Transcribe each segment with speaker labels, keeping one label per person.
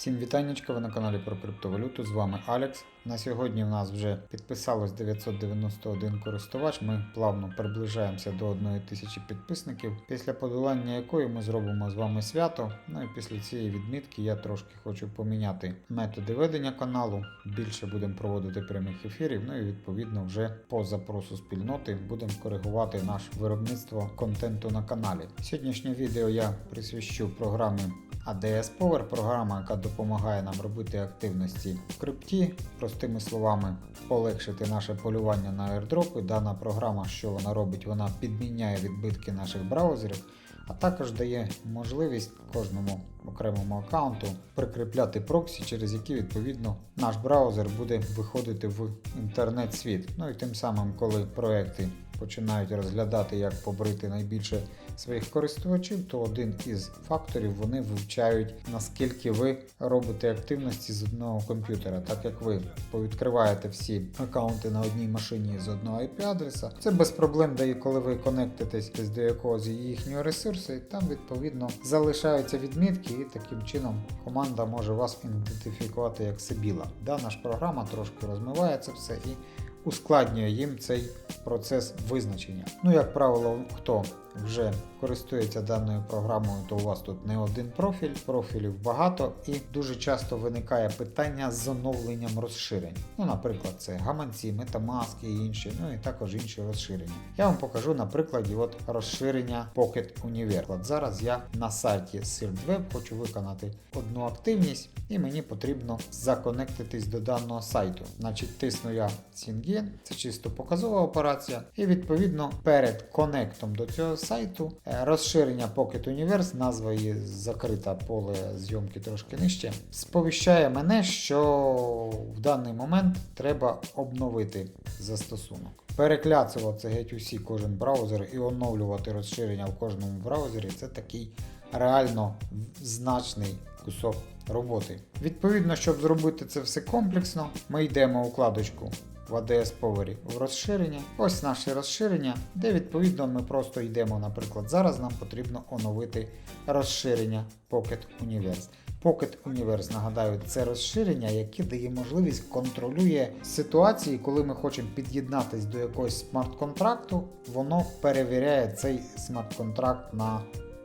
Speaker 1: Всім вітаннячка, ви на каналі про криптовалюту. З вами Алекс. На сьогодні в нас вже підписалось 991 користувач. Ми плавно приближаємося до 1000 підписників, після подолання якої ми зробимо з вами свято. Ну і після цієї відмітки я трошки хочу поміняти методи ведення каналу. Більше будемо проводити прямих ефірів. Ну і відповідно вже по запросу спільноти будемо коригувати наше виробництво контенту на каналі. Сьогоднішнє відео я присвящу програмі ADS Power, програма, яка допомагає нам робити активності в крипті, простими словами, полегшити наше полювання на airdropи. Дана програма, що вона робить, вона підміняє відбитки наших браузерів, а також дає можливість кожному окремому аккаунту прикріпляти проксі, через які відповідно наш браузер буде виходити в інтернет-світ. Ну і тим самим, коли проекти починають розглядати, як побрити найбільше своїх користувачів, то один із факторів вони вивчають, наскільки ви робите активності з одного комп'ютера, так як ви повідкриваєте всі аккаунти на одній машині з одного IP-адреса. Це без проблем дає, коли ви конектитесь до якогось їхнього ресурсу, і там відповідно залишаються відмітки, і таким чином команда може вас ідентифікувати як Сибіла. Дана ж програма трошки розмиває це все і ускладнює їм цей процес визначення. Ну, як правило, хто вже користується даною програмою, то у вас тут не один профіль, профілів багато, і дуже часто виникає питання з оновленням розширень. Ну, наприклад, це гаманці, метамаски і інші, ну і також інші розширення. Я вам покажу на прикладі от розширення Pocket Universe. От зараз я на сайті SirtWeb хочу виконати одну активність, і мені потрібно законектитись до даного сайту. Значить, тисну я Singen, це чисто показова операція, і відповідно перед конектом до цього сайту е, розширення Pocket Universe, назва її закрита поле зйомки трошки нижче, сповіщає мене, що в даний момент треба обновити застосунок. Перекляцувати геть усі кожен браузер і оновлювати розширення в кожному браузері це такий реально значний кусок роботи. Відповідно, щоб зробити це все комплексно, ми йдемо у вкладочку в ADS Power в розширення. Ось наше розширення, де відповідно ми просто йдемо, наприклад, зараз нам потрібно оновити розширення Pocket Universe. Pocket Universe, нагадаю, це розширення, яке дає можливість контролює ситуації, коли ми хочемо під'єднатись до якогось смарт-контракту, воно перевіряє цей смарт-контракт на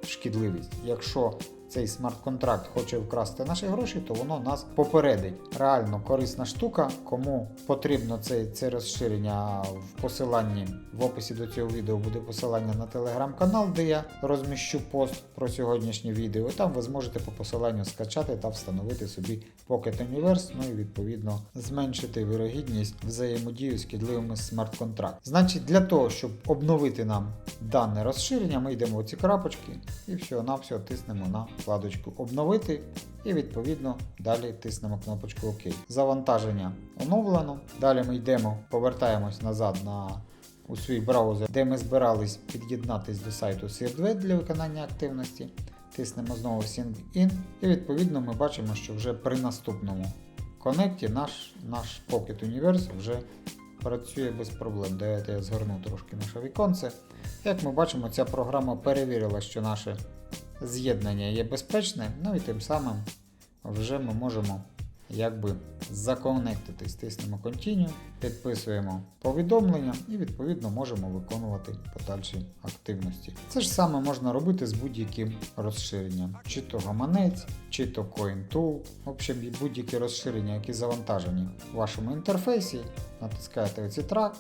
Speaker 1: шкідливість. Якщо цей смарт-контракт хоче вкрасти наші гроші, то воно нас попередить. Реально корисна штука. Кому потрібно це, це розширення в посиланні в описі до цього відео буде посилання на телеграм-канал, де я розміщу пост про сьогоднішнє відео. Там ви зможете по посиланню скачати та встановити собі Pocket Universe, ну і відповідно зменшити вирогідність взаємодії з шкідливими смарт-контрактами. Значить, для того, щоб обновити нам дане розширення, ми йдемо в ці крапочки і все тиснемо на вкладочку Обновити і відповідно далі тиснемо кнопочку ОК. Завантаження оновлено. Далі ми йдемо, повертаємось назад на у свій браузер, де ми збирались під'єднатись до сайту SIRDWeb для виконання активності. Тиснемо знову Sync In і відповідно ми бачимо, що вже при наступному конекті наш, наш Pocket Universe вже працює без проблем. Давайте я згорну трошки наше віконце. Як ми бачимо, ця програма перевірила, що наше з'єднання є безпечне, ну і тим самим вже ми можемо якби законектитись. Тиснемо Continue, підписуємо повідомлення і відповідно можемо виконувати подальші активності. Це ж саме можна робити з будь-яким розширенням, чи то гаманець, чи то CoinTool, в общем, будь-які розширення, які завантажені в вашому інтерфейсі, натискаєте оці трак,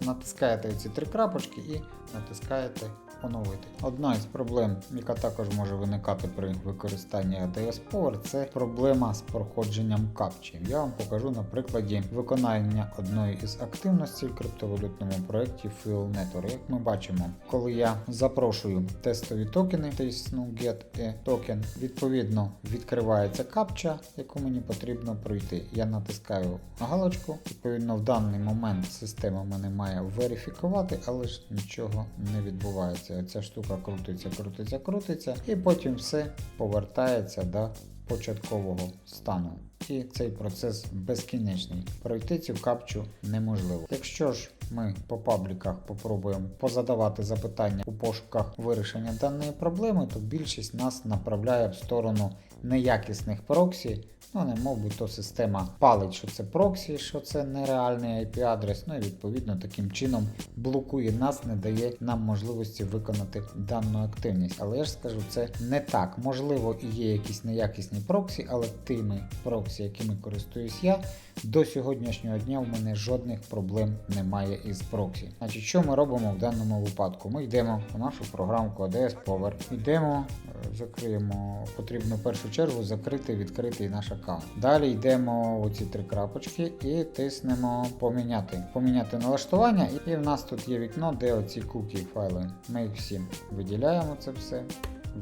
Speaker 1: натискаєте ці три крапочки і натискаєте оновити. Одна із проблем, яка також може виникати при використанні ADS Power, це проблема з проходженням капчі. Я вам покажу на прикладі виконання одної із активностей в криптовалютному проєкті Fuel Network. Як ми бачимо, коли я запрошую тестові токени, тисну Get a Token, відповідно відкривається капча, яку мені потрібно пройти. Я натискаю галочку, відповідно, в даний момент система мене має верифікувати, але ж нічого не відбувається. Оця штука крутиться, крутиться, крутиться, і потім все повертається до початкового стану. І цей процес безкінечний. Пройти цю капчу неможливо. Якщо ж ми по пабліках попробуємо позадавати запитання у пошуках вирішення даної проблеми, то більшість нас направляє в сторону неякісних проксі. Ну, не мов би то система палить, що це проксі, що це нереальний IP-адрес. Ну і відповідно таким чином блокує нас, не дає нам можливості виконати дану активність. Але я ж скажу, це не так. Можливо, і є якісь неякісні проксі, але тими проксі, якими користуюсь я, до сьогоднішнього дня в мене жодних проблем немає із проксі. Значить, що ми робимо в даному випадку? Ми йдемо в нашу програмку ADS Power, йдемо, е, закриємо, потрібно в першу чергу закрити, відкрити наш аккаунт. Далі йдемо в оці три крапочки і тиснемо поміняти. Поміняти налаштування, і в нас тут є вікно, де оці куки файли. Ми їх всі виділяємо це все,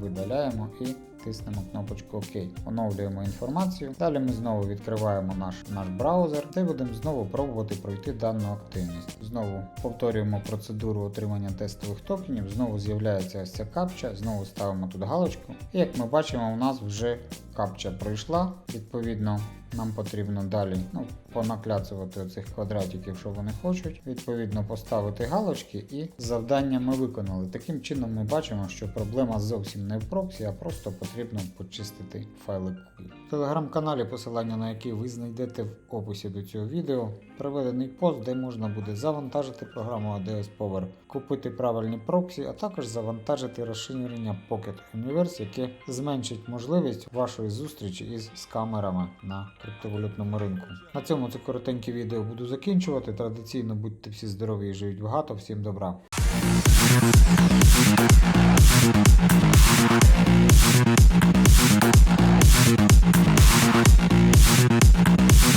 Speaker 1: видаляємо і тиснемо кнопочку ОК. Оновлюємо інформацію. Далі ми знову відкриваємо наш, наш браузер та будемо знову пробувати пройти дану активність. Знову повторюємо процедуру отримання тестових токенів. Знову з'являється ось ця капча, знову ставимо тут галочку. І як ми бачимо, у нас вже капча пройшла. Відповідно, нам потрібно далі ну, понакляцувати оцих квадратиків, що вони хочуть. Відповідно, поставити галочки і завдання ми виконали. Таким чином ми бачимо, що проблема зовсім не в проксі, а просто потрібно почистити файли кубів. В телеграм-каналі, посилання на який ви знайдете в описі до цього відео, приведений пост, де можна буде завантажити програму ADS Power, купити правильні проксі, а також завантажити розширення Pocket Universe, яке зменшить можливість вашої зустрічі із скамерами на криптовалютному ринку. На цьому це коротеньке відео буду закінчувати. Традиційно будьте всі здорові і живіть багато. Всім добра.
Speaker 2: Thank